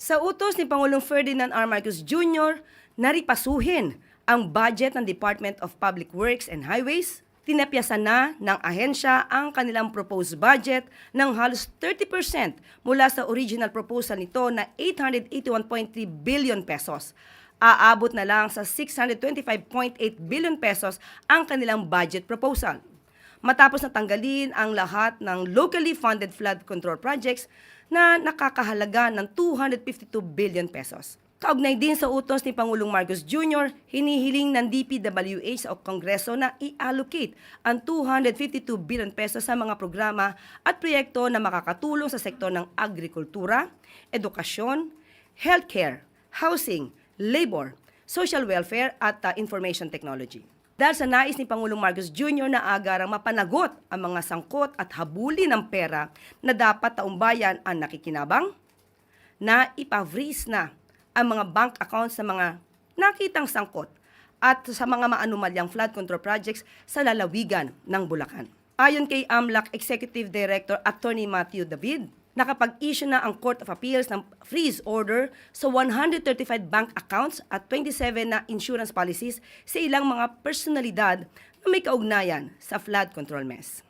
Sa utos ni Pangulong Ferdinand R. Marcos Jr., naripasuhin ang budget ng Department of Public Works and Highways. Tinapyasan na ng ahensya ang kanilang proposed budget ng halos 30% mula sa original proposal nito na 881.3 billion pesos. Aabot na lang sa 625.8 billion pesos ang kanilang budget proposal matapos na tanggalin ang lahat ng locally funded flood control projects na nakakahalaga ng 252 billion pesos. Kaugnay din sa utos ni Pangulong Marcos Jr., hinihiling ng DPWH sa Kongreso na i-allocate ang 252 billion pesos sa mga programa at proyekto na makakatulong sa sektor ng agrikultura, edukasyon, healthcare, housing, labor, social welfare at uh, information technology. Dahil sa nais ni Pangulong Marcos Jr. na agarang mapanagot ang mga sangkot at habuli ng pera na dapat taumbayan ang nakikinabang, na ipavreeze na ang mga bank accounts sa mga nakitang sangkot at sa mga maanumalyang flood control projects sa lalawigan ng Bulacan. Ayon kay AMLAC Executive Director Attorney Matthew David, nakapag-issue na ang Court of Appeals ng freeze order sa 135 bank accounts at 27 na insurance policies sa ilang mga personalidad na may kaugnayan sa flood control mess.